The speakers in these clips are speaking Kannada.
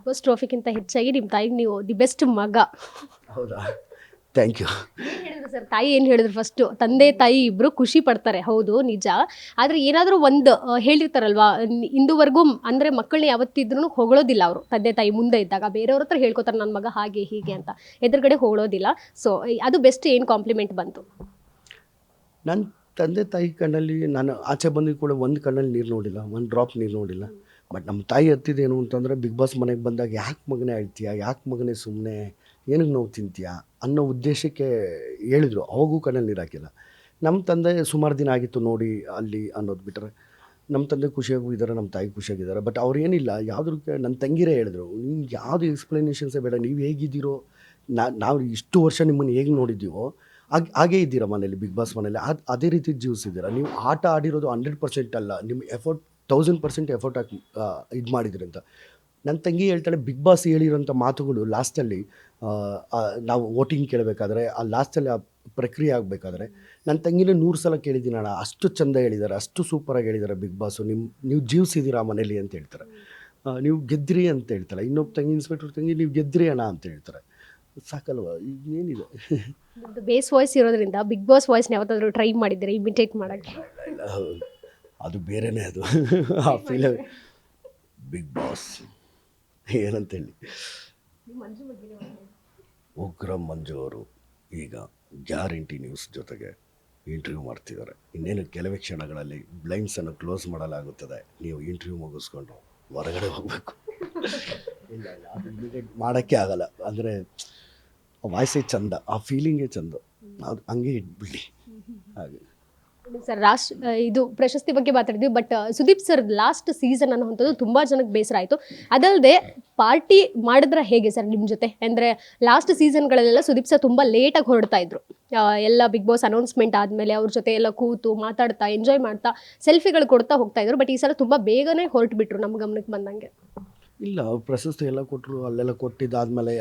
ಬಿಗ್ ಬಾಸ್ ಟ್ರೋಫಿಗಿಂತ ಹೆಚ್ಚಾಗಿ ನಿಮ್ಮ ತಾಯಿಗೆ ನೀವು ದಿ ಬೆಸ್ಟ್ ಮಗ. ಹೌದಾ? ಥ್ಯಾಂಕ್ ಯು ಏನ್ ಹೇಳಿದ್ರು ಸರ್? ತಾಯಿ ಏನು ಹೇಳಿದ್ರು ಫಸ್ಟು ತಂದೆ ತಾಯಿ ಇಬ್ಬರು ಖುಷಿ ಪಡ್ತಾರೆ. ಹೌದು ನಿಜ. ಆದರೆ ಏನಾದರೂ ಒಂದು ಆ, ಹೇಳಿರ್ತಾರಲ್ವಾ ಇಂದುವರೆಗೂ ಅಂದರೆ ಮಕ್ಕಳನ್ನ ಯಾವತ್ತಿದ್ರೂ ಹೊಗಳೋದಿಲ್ಲ ಅವರು. ತಂದೆ ತಾಯಿ ಮುಂದೆ ಇದ್ದಾಗ ಬೇರೆಯವ್ರ ಹತ್ರ ಹೇಳ್ಕೊತಾರೆ ನನ್ನ ಮಗ ಹಾಗೆ ಹೀಗೆ ಅಂತ. ಎದುರುಗಡೆ ಹೊಗಳೋದಿಲ್ಲ. ಸೊ ಅದು ಬೆಸ್ಟ್ ಏನು ಕಾಂಪ್ಲಿಮೆಂಟ್ ಬಂತು? ನನ್ನ ತಂದೆ ತಾಯಿ ಕಣ್ಣಲ್ಲಿ ನಾನು ಆಚೆ ಬಂದು ಕೂಡ ಒಂದು ಕಣ್ಣಲ್ಲಿ ನೀರು ನೋಡಿಲ್ಲ ಒಂದು ಡ್ರಾಪ್ ನೀರು ನೋಡಿಲ್ಲ. ಬಟ್ ನಮ್ಮ ತಾಯಿ ಹತ್ತಿದೇನು ಅಂತಂದರೆ, ಬಿಗ್ ಬಾಸ್ ಮನೆಗೆ ಬಂದಾಗ ಯಾಕೆ ಮಗನೇ ಅಳ್ತೀಯ? ಯಾಕೆ ಮಗನೇ ಸುಮ್ಮನೆ ಏನಕ್ಕೆ ನೋವು ತಿಂತೀಯ? ಅನ್ನೋ ಉದ್ದೇಶಕ್ಕೆ ಹೇಳಿದರು. ಅವಾಗೂ ಕಣ್ಣಲ್ಲಿ ನೀರು ಹಾಕಿಲ್ಲ. ನಮ್ಮ ತಂದೆ ಸುಮಾರು ದಿನ ಆಗಿತ್ತು ನೋಡಿ ಅಲ್ಲಿ ಅನ್ನೋದು ಬಿಟ್ಟರೆ ನಮ್ಮ ತಂದೆ ಖುಷಿಯಾಗಿದ್ದಾರೆ ನಮ್ಮ ತಾಯಿ ಖುಷಿಯಾಗಿದ್ದಾರೆ. ಬಟ್ ಅವ್ರು ಏನಿಲ್ಲ ಯಾವುದಕ್ಕೆ ನನ್ನ ತಂಗಿರೇ ಹೇಳಿದ್ರು ನಿಮ್ಗೆ ಯಾವುದು ಎಕ್ಸ್ಪ್ಲನೇಷನ್ಸೇ ಬೇಡ, ನೀವು ಹೇಗಿದ್ದೀರೋ, ನಾ, ನಾವು ಇಷ್ಟು ವರ್ಷ ನಿಮ್ಮನ್ನು ಹೇಗೆ ನೋಡಿದ್ದೀವೋ, ಹಾಗೆ, ಹಾಗೇ ಇದ್ದೀರಾ ಮನೇಲಿ, ಬಿಗ್ ಬಾಸ್ ಮನೇಲಿ? ಅದು, ಅದೇ ರೀತಿ ಜೀವಿಸಿದ್ದೀರಾ? ನೀವು ಆಟ ಆಡಿರೋದು ಹಂಡ್ರೆಡ್ ಪರ್ಸೆಂಟ್ ಅಲ್ಲ, ನಿಮ್ಮ ಎಫರ್ಟ್ ತೌಸಂಡ್ ಪರ್ಸೆಂಟ್ ಎಫರ್ಟ್ ಹಾಕಿ ಇದು ಮಾಡಿದ್ರಿ ಅಂತ. ನನ್ನ ತಂಗಿ ಹೇಳ್ತಾಳೆ ಬಿಗ್ ಬಾಸ್ ಹೇಳಿರೋಂಥ ಮಾತುಗಳು ಲಾಸ್ಟಲ್ಲಿ ನಾವು ವೋಟಿಂಗ್ ಕೇಳಬೇಕಾದ್ರೆ ಆ ಲಾಸ್ಟಲ್ಲಿ ಆ ಪ್ರಕ್ರಿಯೆ ಆಗಬೇಕಾದ್ರೆ ನನ್ನ ತಂಗಿನೇ ನೂರು ಸಲ ಕೇಳಿದ್ದೀನಣ ಅಷ್ಟು ಚಂದ ಹೇಳಿದ್ದಾರೆ ಅಷ್ಟು ಸೂಪರಾಗಿ ಹೇಳಿದ್ದಾರೆ ಬಿಗ್ ಬಾಸು ನಿಮ್ಮ ನೀವು ಜೀವಿಸಿದ್ದೀರಾ ಮನೇಲಿ ಅಂತ ಹೇಳ್ತಾರೆ. ನೀವು ಗೆದ್ರಿ ಅಂತ ಹೇಳ್ತಾರೆ. ಇನ್ನೊಬ್ಬ ತಂಗಿ ಇನ್ಸ್ಪೆಕ್ಟರ್ ತಂಗಿ ನೀವು ಗೆದ್ರಿ ಅಣ್ಣ ಅಂತ ಹೇಳ್ತಾರೆ. ಸಾಕಲ್ವಾ ಏನಿದೆ? ಬೇಸ್ ವಾಯ್ಸ್ ಇರೋದ್ರಿಂದ ಬಿಗ್ ಬಾಸ್ ವಾಯ್ಸ್ನ ಯಾವತ್ತಾದ್ರೂ ಟ್ರೈ ಮಾಡಿದ್ದೀರಾ ಇಮಿಟೇಟ್ ಮಾಡೋಕ್ಕೆ. ಅದು ಬೇರೆನೇ ಅದು. ಆ ಫೀಲ್ ಬಿಗ್ ಬಾಸ್ ಏನಂತೇಳಿ. ಉಗ್ರ ಮಂಜು ಅವರು ಈಗ ಗ್ಯಾರಂಟಿ ನ್ಯೂಸ್ ಜೊತೆಗೆ ಇಂಟರ್ವ್ಯೂ ಮಾಡ್ತಿದ್ದಾರೆ. ಇನ್ನೇನು ಕೆಲವೇ ಕ್ಷಣಗಳಲ್ಲಿ ಬ್ಲೈಂಡ್ಸನ್ನು ಕ್ಲೋಸ್ ಮಾಡಲಾಗುತ್ತದೆ. ನೀವು ಇಂಟರ್ವ್ಯೂ ಮುಗಿಸ್ಕೊಂಡು ಹೊರಗಡೆ ಹೋಗಬೇಕು. ಇಲ್ಲ ಇಲ್ಲ ಅದು ಇಮಿಡಿಯೇಟ್ ಮಾಡೋಕ್ಕೆ ಆಗಲ್ಲ. ಅಂದರೆ ವಾಯ್ಸೇ ಚಂದ ಆ ಫೀಲಿಂಗೇ ಚಂದ. ಅದು ಹಂಗೆ ಇಟ್ಬಿಡಿ. ಹಾಗೆ. ಸರ್ ರಾಷ್ಟ್ರ ಇದು ಪ್ರಶಸ್ತಿ ಬಗ್ಗೆ ಮಾತಾಡಿದ್ವಿ but Sudeep sir last season ಅನ್ನುವಂಥದ್ದು ತುಂಬಾ ಜನಕ್ಕೆ ಬೇಸರ ಆಯಿತು. ಅದಲ್ಲದೆ ಪಾರ್ಟಿ ಮಾಡಿದ್ರೆ ಹೇಗೆ ಸರ್ ನಿಮ್ಮ ಜೊತೆ? ಅಂದರೆ ಲಾಸ್ಟ್ ಸೀಸನ್ಗಳಲ್ಲೆಲ್ಲ ಸುದೀಪ್ ಸರ್ ತುಂಬ ಲೇಟಾಗಿ ಹೊರಡ್ತಾ ಇದ್ರು. ಎಲ್ಲ ಬಿಗ್ ಬಾಸ್ ಅನೌನ್ಸ್ಮೆಂಟ್ ಆದಮೇಲೆ ಅವ್ರ ಜೊತೆ ಎಲ್ಲ ಕೂತು ಮಾತಾಡ್ತಾ ಎಂಜಾಯ್ ಮಾಡ್ತಾ ಸೆಲ್ಫಿಗಳು ಕೊಡ್ತಾ ಹೋಗ್ತಾ ಇದ್ರು ಬಟ್ ಈ ಸಲ ತುಂಬ ಬೇಗನೆ ಹೊರಟುಬಿಟ್ರು ನಮ್ಮ ಗಮನಕ್ಕೆ ಬಂದಂಗೆ. ಇಲ್ಲ ಪ್ರಶಸ್ತಿ ಎಲ್ಲ ಕೊಟ್ಟರು ಅಲ್ಲೆಲ್ಲ ಕೊಟ್ಟಿದ್ದಾದಮೇಲೆ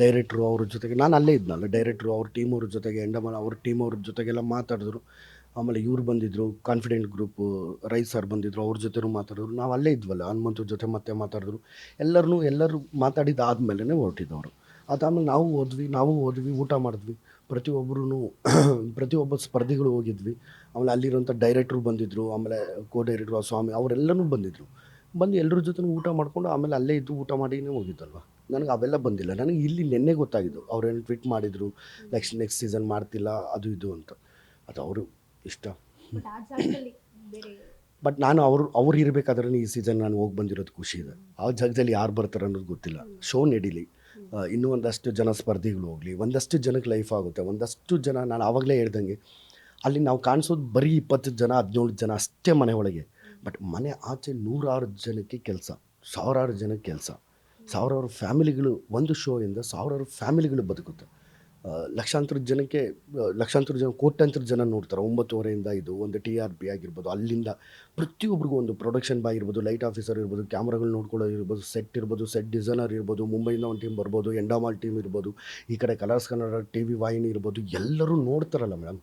ಡೈರೆಕ್ಟ್ರು ಅವ್ರ ಜೊತೆಗೆ, ನಾನು ಅಲ್ಲೇ ಇದ್ನಲ್ಲ ಡೈರೆಕ್ಟ್ರು ಅವ್ರ ಟೀಮ್ ಅವ್ರ ಜೊತೆಗೆ, ಎಂಡಮನ್ ಅವ್ರ ಟೀಮ್ ಅವ್ರ ಜೊತೆಗೆಲ್ಲ ಮಾತಾಡಿದ್ರು. ಆಮೇಲೆ ಇವ್ರು ಬಂದಿದ್ರು ಕಾನ್ಫಿಡೆಂಟ್ ಗ್ರೂಪು ರೈಸ್ ಸರ್ ಬಂದಿದ್ರು, ಅವ್ರ ಜೊತೆನೂ ಮಾತಾಡಿದ್ರು. ನಾವು ಅಲ್ಲೇ ಇದ್ವಲ್ಲ ಹನುಮಂತರ ಜೊತೆ ಮತ್ತೆ ಮಾತಾಡಿದ್ರು. ಎಲ್ಲರನ್ನೂ ಎಲ್ಲರೂ ಮಾತಾಡಿದ ಮಾತಾಡಿದ್ದಾದ್ಮೇಲೆ ಹೊರಟಿದ್ದವರು ಅದಾದಮೇಲೆ ನಾವು ಹೋದ್ವಿ ನಾವು ಹೋದ್ವಿ, ಊಟ ಮಾಡಿದ್ವಿ. ಪ್ರತಿಯೊಬ್ಬರೂ ಪ್ರತಿಯೊಬ್ಬ ಸ್ಪರ್ಧಿಗಳು ಹೋಗಿದ್ವಿ. ಆಮೇಲೆ ಅಲ್ಲಿರುವಂಥ ಡೈರೆಕ್ಟ್ರು ಬಂದಿದ್ದರು ಆಮೇಲೆ ಕೋ ಡೈರೆಕ್ಟ್ರು ಸ್ವಾಮಿ, ಅವರೆಲ್ಲನೂ ಬಂದಿದ್ದರು ಬಂದು ಎಲ್ಲರ ಜೊತೆ ಊಟ ಮಾಡಿಕೊಂಡು ಆಮೇಲೆ ಅಲ್ಲೇ ಇದ್ದು ಊಟ ಮಾಡಿನೇ ಹೋಗಿದ್ದಲ್ವ? ನನಗೆ ಅವೆಲ್ಲ ಬಂದಿಲ್ಲ. ನನಗೆ ಇಲ್ಲಿ ನಿನ್ನೆ ಗೊತ್ತಾಗಿದ್ದು. ಅವ್ರೇನು ಟ್ವೀಟ್ ಮಾಡಿದರು, ನೆಕ್ಸ್ಟ್ ನೆಕ್ಸ್ಟ್ ಸೀಸನ್ ಮಾಡ್ತಿಲ್ಲ, ಅದು ಇದು ಅಂತ. ಅದು ಅವರು ಇಷ್ಟ. ಬಟ್ ನಾನು ಅವರು ಅವ್ರು ಇರಬೇಕಾದ್ರೆ ಈ ಸೀಸನ್ ನಾನು ಹೋಗಿ ಬಂದಿರೋದು ಖುಷಿ ಇದೆ. ಆ ಜಾಗದಲ್ಲಿ ಯಾರು ಬರ್ತಾರೆ ಅನ್ನೋದು ಗೊತ್ತಿಲ್ಲ. ಶೋ ನಡೀಲಿ. ಇನ್ನೂ ಒಂದಷ್ಟು ಜನ ಸ್ಪರ್ಧಿಗಳು ಹೋಗಲಿ. ಒಂದಷ್ಟು ಜನಕ್ಕೆ ಲೈಫ್ ಆಗುತ್ತೆ. ಒಂದಷ್ಟು ಜನ ನಾನು ಆವಾಗಲೇ ಹೇಳ್ದಂಗೆ ಅಲ್ಲಿ ನಾವು ಕಾಣಿಸೋದು ಬರೀ ಇಪ್ಪತ್ತು ಜನ ಹದಿನೇಳು ಜನ ಅಷ್ಟೇ ಮನೆ ಒಳಗೆ. ಬಟ್ ಮನೆ ಆಚೆ ನೂರಾರು ಜನಕ್ಕೆ ಕೆಲಸ. ಸಾವಿರಾರು ಜನಕ್ಕೆ ಕೆಲಸ. ಸಾವಿರಾರು ಫ್ಯಾಮಿಲಿಗಳು ಒಂದು ಶೋಯಿಂದ ಸಾವಿರಾರು ಫ್ಯಾಮಿಲಿಗಳು ಬದುಕುತ್ತೆ. ಲಕ್ಷಾಂತರ ಜನಕ್ಕೆ ಲಕ್ಷಾಂತರ ಜನ, ಕೋಟ್ಯಾಂತರ ಜನ ನೋಡ್ತಾರೆ. ಒಂಬತ್ತುವರೆಯಿಂದ ಇದು ಒಂದು ಟಿ ಆರ್ ಪಿ ಆಗಿರ್ಬೋದು. ಅಲ್ಲಿಂದ ಪ್ರತಿಯೊಬ್ಬರಿಗೂ ಒಂದು ಪ್ರೊಡಕ್ಷನ್ ಬಾಯ್ ಇರ್ಬೋದು ಲೈಟ್ ಆಫೀಸರ್ ಇರ್ಬೋದು ಕ್ಯಾಮ್ರಾಗಳು ನೋಡ್ಕೊಳ್ಳೋದು ಇರ್ಬೋದು ಸೆಟ್ ಇರ್ಬೋದು ಸೆಟ್ ಡಿಸೈನರ್ ಇರ್ಬೋದು, ಮುಂಬೈಯಿಂದ ಒಂದು ಟೀಮ್ ಬರ್ಬೋದು ಎಂಡಾಮಾಲ್ ಟೀಮ್ ಇರ್ಬೋದು, ಈ ಕಡೆ ಕಲರ್ಸ್ ಕನ್ನಡ ಟಿ ವಿ ವಾಹಿನಿ ಇರ್ಬೋದು, ಎಲ್ಲರೂ ನೋಡ್ತಾರಲ್ಲ ಮೇಡಮ್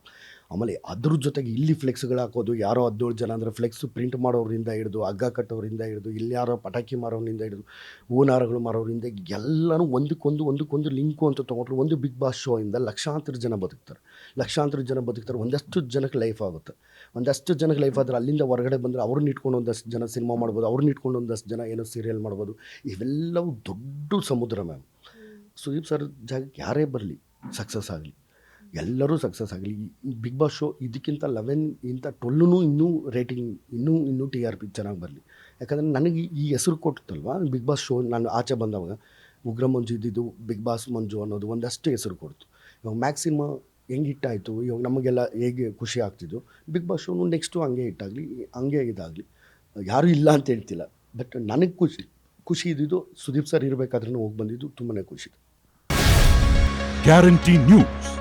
ಆಮೇಲೆ ಅದ್ರ ಜೊತೆಗೆ ಇಲ್ಲಿ ಫ್ಲೆಕ್ಸ್ಗಳು ಹಾಕೋದು ಯಾರೋ ಹದಿನೇಳು ಜನ ಅಂದರೆ ಫ್ಲೆಕ್ಸ್ ಪ್ರಿಂಟ್ ಮಾಡೋರಿಂದ ಹಿಡಿದು ಹಗ್ಗ ಕಟ್ಟೋರಿಂದ ಹಿಡಿದು ಇಲ್ಲಿ ಯಾರೋ ಪಟಾಕಿ ಮಾರೋರಿಂದ ಹಿಡಿದು ಹೂನಾರಗಳು ಮಾರೋರಿಂದ ಎಲ್ಲನೂ ಒಂದಕ್ಕೊಂದು ಒಂದಕ್ಕೊಂದು ಲಿಂಕು ಅಂತ ತೊಗೊಂಡ್ರು ಒಂದು ಬಿಗ್ ಬಾಸ್ ಶೋಯಿಂದ ಇಂದ ಲಕ್ಷಾಂತರ ಜನ ಬದುಕ್ತಾರೆ. ಲಕ್ಷಾಂತರ ಜನ ಬದುಕ್ತಾರೆ ಒಂದಷ್ಟು ಜನಕ್ಕೆ ಲೈಫ್ ಆಗುತ್ತೆ. ಒಂದಷ್ಟು ಜನಕ್ಕೆ ಲೈಫ್ ಆದರೆ ಅಲ್ಲಿಂದ ಹೊರಗಡೆ ಬಂದರೆ ಅವ್ರನ್ನ ಇಟ್ಕೊಂಡು ಒಂದಷ್ಟು ಜನ ಸಿನಿಮಾ ಮಾಡ್ಬೋದು ಅವ್ರನ್ನ ಇಟ್ಕೊಂಡು ಒಂದಷ್ಟು ಜನ ಏನೋ ಸೀರಿಯಲ್ ಮಾಡ್ಬೋದು. ಇವೆಲ್ಲವೂ ದೊಡ್ಡ ಸಮುದ್ರ ಮ್ಯಾಮ್ ಸುದೀಪ್ ಸರ್ ಜಾಗಕ್ಕೆ ಯಾರೇ ಬರಲಿ ಸಕ್ಸಸ್ ಆಗಲಿ. ಎಲ್ಲರೂ ಸಕ್ಸಸ್ ಆಗಲಿ. ಬಿಗ್ ಬಾಸ್ ಶೋ ಇದಕ್ಕಿಂತ ಲೆವೆನ್ ಇಂಥ ಟ್ವೆಲ್ಲೂ ಇನ್ನೂ ರೇಟಿಂಗ್ ಇನ್ನೂ ಇನ್ನೂ ಟಿ ಆರ್ ಪಿ ಚೆನ್ನಾಗಿ ಬರಲಿ. ಯಾಕಂದರೆ ನನಗೆ ಈ ಹೆಸರು ಕೊಟ್ಟಲ್ವ ಬಿಗ್ ಬಾಸ್ ಶೋ ನಾನು ಆಚೆ ಬಂದವಾಗ ಉಗ್ರ ಮಂಜು ಇದ್ದಿದ್ದು ಬಿಗ್ ಬಾಸ್ ಮಂಜು ಅನ್ನೋದು ಒಂದಷ್ಟು ಹೆಸರು ಕೊಡ್ತು. ಇವಾಗ ಮ್ಯಾಕ್ಸಿಮ ಹೆಂಗೆ ಹಿಟ್ಟಾಯಿತು ಇವಾಗ ನಮಗೆಲ್ಲ ಹೇಗೆ ಖುಷಿ ಆಗ್ತಿದ್ದು? ಬಿಗ್ ಬಾಸ್ ಶೋನು ನೆಕ್ಸ್ಟು ಹಂಗೆ ಹಿಟ್ಟಾಗಲಿ ಹಂಗೆ ಇದಾಗಲಿ. ಯಾರೂ ಇಲ್ಲ ಅಂತ ಹೇಳ್ತಿಲ್ಲ. ಬಟ್ ನನಗೆ ಖುಷಿ ಖುಷಿ ಇದ್ದಿದ್ದು ಸುದೀಪ್ ಸರ್ ಇರಬೇಕಾದ್ರೂ ಹೋಗಿ ಬಂದಿದ್ದು ತುಂಬಾ ಖುಷಿ. Guarantee news